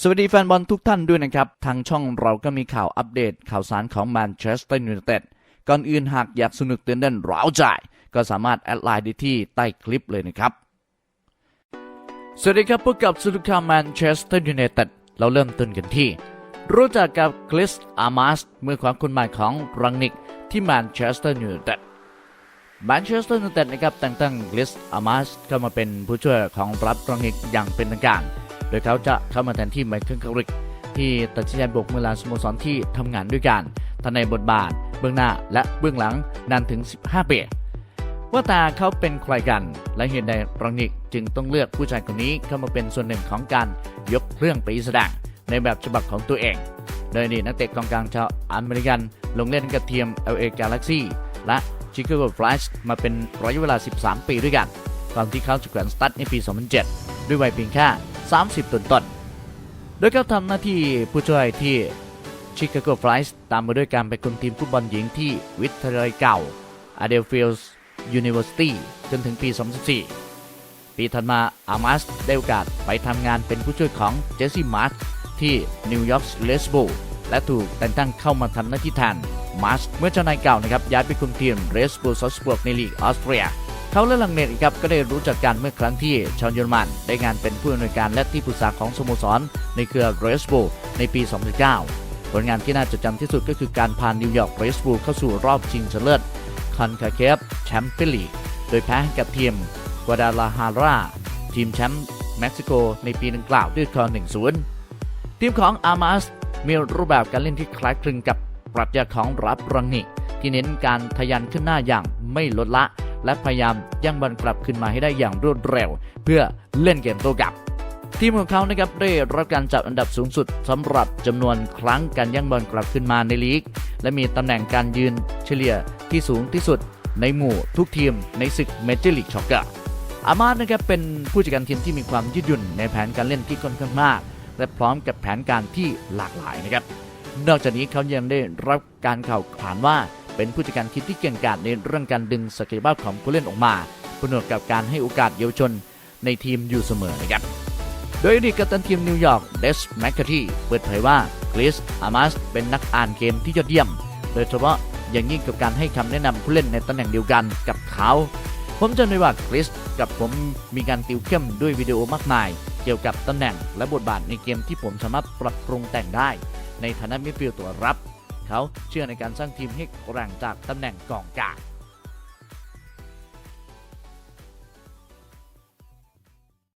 สวัสดีแฟนบอลทุกท่านด้วยนะครับ ทางช่องเราก็มีข่าวอัปเดตข่าวสารของแมนเชสเตอร์ยูไนเต็ดก่อนอื่นหากอยากสนุกเต้นเต้นร้าวใจ ก็สามารถแอดไลน์ได้ที่ใต้คลิปเลยนะครับ สวัสดีครับพบกับสุดข่าวแมนเชสเตอร์ยูไนเต็ดเราเริ่มต้นกันที่ รู้จักกับคริสอามาสเมื่อขวามคนใหม่ของรังนิกที่แมนเชสเตอร์ยูไนเต็ดแมนเชสเตอร์ยูไนเต็ดนะครับแต่งตั้งคลิสอามาสเข้ามาเป็นผู้ช่วยของรับรังนิกอย่างเป็นทางการ โดยเขาจะเข้ามาแทนที่ไมเคิลคาริกที่ตัดสินใจบกมือลาสโมสรที่ทำงานด้วยกันทั้งในบทบาท เบื้องหน้าและเบื้องหลังนานถึง 15 ปีว่าแต่เขาเป็นใครกัน และเหตุใดรังนิกจึงต้องเลือกผู้ชายคนนี้เข้ามาเป็นส่วนหนึ่งของการยกเรื่องไปแสดงในแบบฉบับของตัวเอง โดยอดีตนักเตะกองกลางชาวอเมริกัน ลงเล่นกับทีม LA Galaxy และ Chicago Flash มาเป็นระยะเวลา 13 ปีด้วยกัน ก่อนที่เขาจะแขวนสตัดในปี 2007 ด้วยวัยเพียงแค่ 30ต้นต้นโดยเขาทำหน้าที่ผู้ช่วยที่ Chicago Flash ตามมาด้วยการไปคุมทีมฟุตบอลหญิงที่วิทยาลัยเก่า Adelphi's University จนถึงปี 2014 ปีถัดมาอามาสได้โอกาสไปทำงานเป็นผู้ช่วยของเจสซี่มาร์ชที่นิวยอร์กเลสโบและถูกแต่งตั้งเข้ามาทำหน้าที่แทนมาร์ชเมื่อเจ้านายเก่านะครับย้ายไปคุมทีมเรสโบซอสบวกในลีกออสเตรีย เขาและลังเนตครับก็ได้รู้จักกันเมื่อครั้งที่ชาวเยอรมันได้งานเป็นผู้อำนวยการและที่ปรึกษาของสโมสร ในเครือเรสโบในปี 2009 ผลงานที่น่าจดจำที่สุดก็คือการพานิวยอร์กเรสโบเข้าสู่รอบชิงชนะเลิศคอนคาเคฟแชมเปี้ยนลีกโดยแพ้กับทีมกวาดาลาฮาราทีมแชมป์เม็กซิโกในปีดังกล่าวด้วยคอ1-0 ทีมของอามาสมีรูปแบบการเล่นที่คล้ายคลึงกับปรัชญาของรับรังนิกที่เน้นการทะยันขึ้นหน้าอย่างไม่ลดละ และพยายามย่างบอลกลับขึ้นมาให้ได้อย่างรวดเร็ว เพื่อเล่นเกมโต้กลับ ทีมของเขานะครับได้รับการจัดอันดับสูงสุดสำหรับจำนวนครั้งการย่างบอลกลับขึ้นมาในลีก และมีตำแหน่งการยืนเฉลี่ยที่สูงที่สุดในหมู่ทุกทีมในศึกเมเจอร์ลีกช็อกเกอร์อามาสนะครับเป็นผู้จัดการทีมที่มีความยืดหยุ่นในแผนการเล่นที่ค่อนข้างมาก และพร้อมกับแผนการที่หลากหลายนะครับ นอกจากนี้เขายังได้รับการข่าวขานว่า เป็นผู้จัดการทีมที่เก่งกาจในเรื่องการดึงศักยภาพของผู้เล่นออกมาผนวกกับการให้โอกาสเยาวชนในทีมอยู่เสมอนะครับ โดยอดีตกัปตันทีมนิวยอร์กเดสแมคคาทีเปิดเผยว่าคริสอามาสเป็นนักอ่านเกมที่ยอดเยี่ยม โดยเฉพาะอย่างยิ่งกับการให้คำแนะนำผู้เล่นในตำแหน่งเดียวกันกับเขา ผมจำได้ว่าคริสกับผมมีการติวเข้มด้วยวิดีโอมากมาย เกี่ยวกับตำแหน่งและบทบาทในเกมที่ผมสามารถปรับปรุงแต่งได้ ในฐานะมิดฟิลด์ตัวรับ เขาเชื่อในการสร้างทีมให้แกร่งจากตำแหน่งกองกลาง